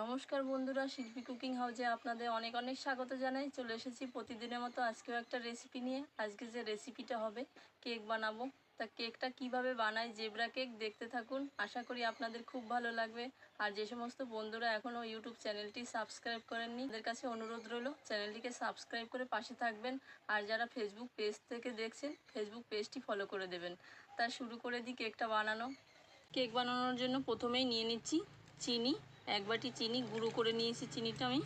নমস্কার বন্ধুরা, শিল্পী কুকিং হাউজে আপনাদের অনেক অনেক স্বাগত জানাই। চলে এসেছি প্রতিদিনের মতো আজকেও একটা রেসিপি নিয়ে। আজকে যে রেসিপিটা হবে কেক বানাবো। তা কেকটা কীভাবে বানাই জেবরা কেক দেখতে থাকুন। আশা করি আপনাদের খুব ভালো লাগবে। আর যে সমস্ত বন্ধুরা এখনও ইউটিউব চ্যানেলটি সাবস্ক্রাইব করেননি, তাদের কাছে অনুরোধ রইল, চ্যানেলটিকে সাবস্ক্রাইব করে পাশে থাকবেন। আর যারা ফেসবুক পেজ থেকে দেখছেন ফেসবুক পেজটি ফলো করে দেবেন। তা শুরু করে দিই কেকটা বানানো। কেক বানানোর জন্য প্রথমেই নিয়ে নিচ্ছি চিনি এক বাটি চিনি গুঁড়ো করে নিয়েছি চিনিটা আমি।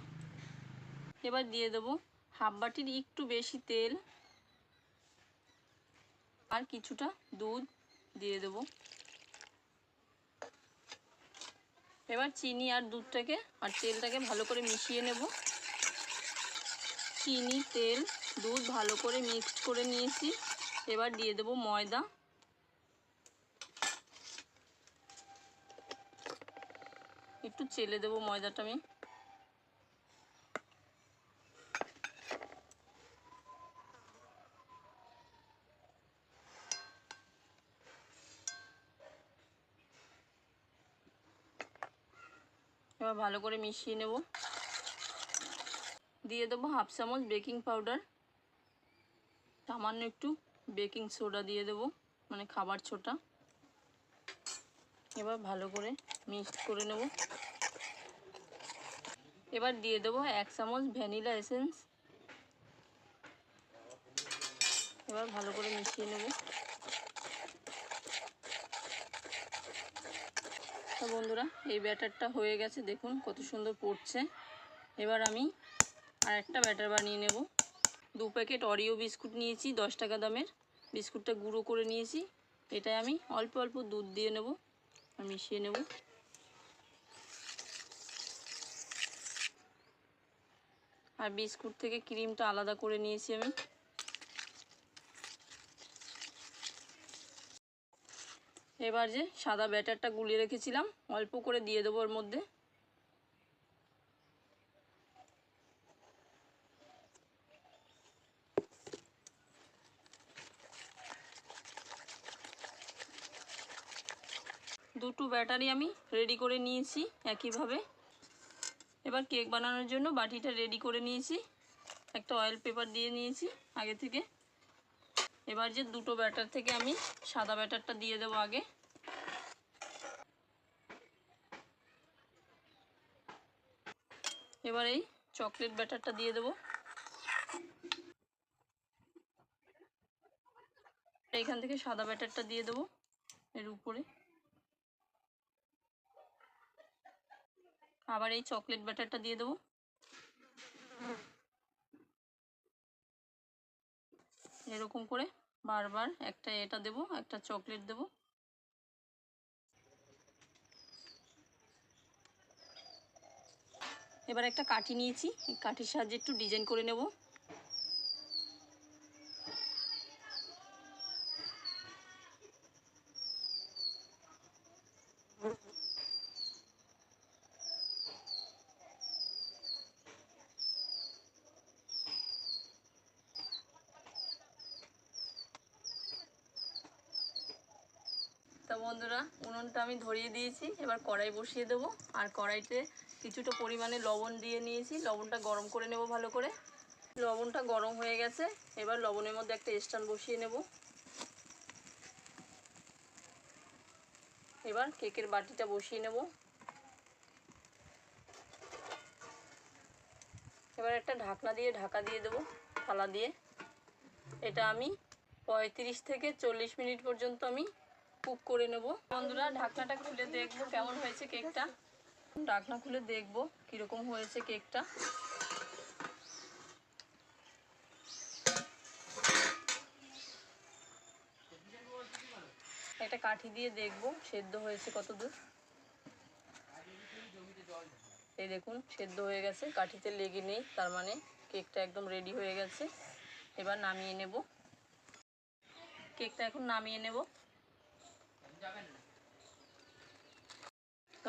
এবার দিয়ে দেবো হাফ বাটির একটু বেশি তেল। আর কিছুটা দুধ দিয়ে দেব। এবার চিনি আর দুধটাকে আর তেলটাকে ভালো করে মিশিয়ে নেব। চিনি, তেল, দুধ ভালো করে মিক্সড করে নিয়েছি। এবার দিয়ে দেব ময়দা। একটু চেলে দেবো ময়দাটা আমি। এবার ভালো করে মিশিয়ে নেব। দিয়ে দেবো হাফ চামচ বেকিং পাউডার। সামান্য একটু বেকিং সোডা দিয়ে দেবো মানে খাবার ছোটা। এবার ভালো করে মিক্সড করে নেব। এবার দিয়ে দেবো এক চামচ ভ্যানিলা এসেন্স। এবার ভালো করে মিশিয়ে নেব। বন্ধুরা, এই ব্যাটারটা হয়ে গেছে। দেখুন কত সুন্দর পড়ছে। এবার আমি আর একটা ব্যাটার বানিয়ে নেব। দু প্যাকেট অরিও বিস্কুট নিয়েছি, দশ টাকা দামের। বিস্কুটটা গুঁড়ো করে নিয়েছি। এটাই আমি অল্প অল্প দুধ দিয়ে নেব। মিশিয়ে নেব। আর বিস্কুট থেকে ক্রিমটা আলাদা করে নিয়েছি আমি। এবার যে সাদা ব্যাটারটা গুলিয়ে রেখেছিলাম, অল্প করে দিয়ে দেবো ওর মধ্যে। দুটো ব্যাটারি আমি রেডি করে নিয়েছি একইভাবে। এবার কেক বানানোর জন্য বাটিটা রেডি করে নিয়েছি। একটা অয়েল পেপার দিয়ে নিয়েছি আগে থেকে। এবার যে দুটো ব্যাটার থেকে আমি সাদা ব্যাটারটা দিয়ে দেবো আগে। এবার এই চকলেট ব্যাটারটা দিয়ে দেবো। এইখান থেকে সাদা ব্যাটারটা দিয়ে দেবো এর উপরে। আবার এই চকলেট ব্যাটারটা দিয়ে দেবো। এরকম করে বারবার একটা এটা দেব, একটা চকলেট দেব। এবার একটা কাঠি নিয়েছি কাঠির সাহায্যে একটু ডিজাইন করে নেব। তা বন্ধুরা, উনুনটা আমি ধরিয়ে দিয়েছি, এবার কড়াই বসিয়ে দেবো। আর কড়াইতে কিছুটা পরিমাণে লবণ দিয়ে নিয়েছি। লবণটা গরম করে নেব ভালো করে। লবণটা গরম হয়ে গেছে, এবার লবণের মধ্যে একটা স্ট্যান্ড বসিয়ে নেব। এবার কেকের বাটিটা বসিয়ে নেব। এবার একটা ঢাকনা দিয়ে ঢাকা দিয়ে দেবো, থালা দিয়ে। এটা আমি পঁয়ত্রিশ থেকে চল্লিশ মিনিট পর্যন্ত আমি কুক করে নেব। বন্ধুরা, ঢাকনাটা খুলে দেখব কেমন হয়েছে কেকটা। ঢাকনা খুলে দেখব কীরকম হয়েছে কেকটা। একটা কাঠি দিয়ে দেখব, সেদ্ধ হয়েছে কত দূর এই দেখুন, সেদ্ধ হয়ে গেছে, কাঠিতে লেগে নেই, তার মানে কেকটা একদম রেডি হয়ে গেছে। এবার নামিয়ে নেব। কেকটা এখন নামিয়ে নেব।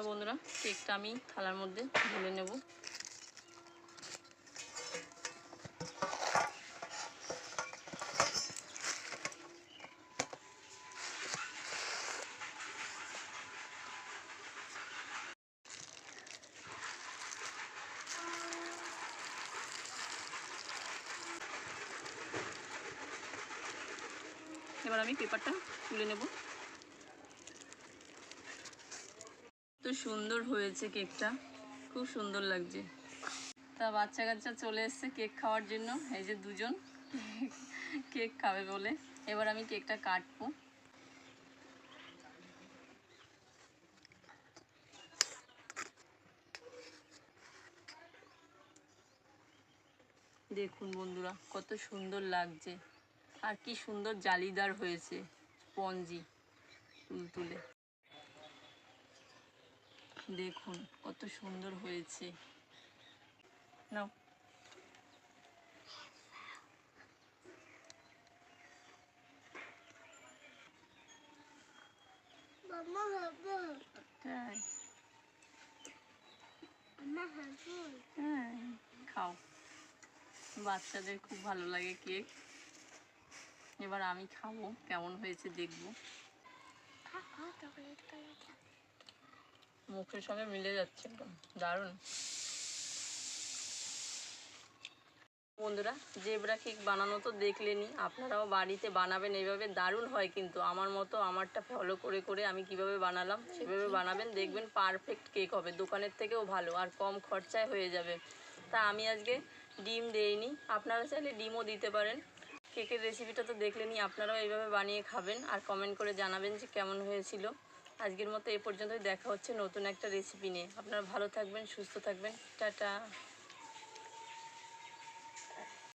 আচ্ছা বন্ধুরা কেকটা আমি থালার মধ্যে ঢেলে নেব। এবার আমি পেপারটা তুলে নেব। সুন্দর হয়েছে কেকটা। খুব সুন্দর লাগছে। তা বাচ্চা কাচ্চা চলে এসছে কেক খাওয়ার জন্য। এই যে দুজন কেক খাবে বলে। এবার আমি কেকটা কাটবো। দেখুন বন্ধুরা, কত সুন্দর লাগছে। আর কি সুন্দর জালিদার হয়েছে স্পঞ্জি তুলতুলে। দেখুন কত সুন্দর হয়েছে। নাও। তাই। হ্যাঁ খাও। বাচ্চাদের খুব ভালো লাগে কেক। এবার আমি খাব কেমন হয়েছে দেখব। মুখের সঙ্গে মিলে যাচ্ছে একদম। দারুণ। বন্ধুরা, জেবরা কেক বানানো তো দেখলেনি আপনারাও বাড়িতে বানাবেন, এইভাবে দারুণ হয় কিন্তু। আমার মতো আমারটা ফলো করে করে আমি কীভাবে বানালাম, সেভাবে বানাবেন, দেখবেন পারফেক্ট কেক হবে, দোকানের থেকেও ভালো, আর কম খরচায় হয়ে যাবে। তা আমি আজকে ডিম দেইনি, আপনারা চাইলে ডিমও দিতে পারেন। কেকের রেসিপিটা তো দেখলেনি আপনারাও এইভাবে বানিয়ে খাবেন, আর কমেন্ট করে জানাবেন যে কেমন হয়েছিল। আজকের মতো এ পর্যন্তই। দেখা হচ্ছে নতুন একটা রেসিপি নিয়ে। আপনারা ভালো থাকবেন, সুস্থ থাকবেন। টাটা।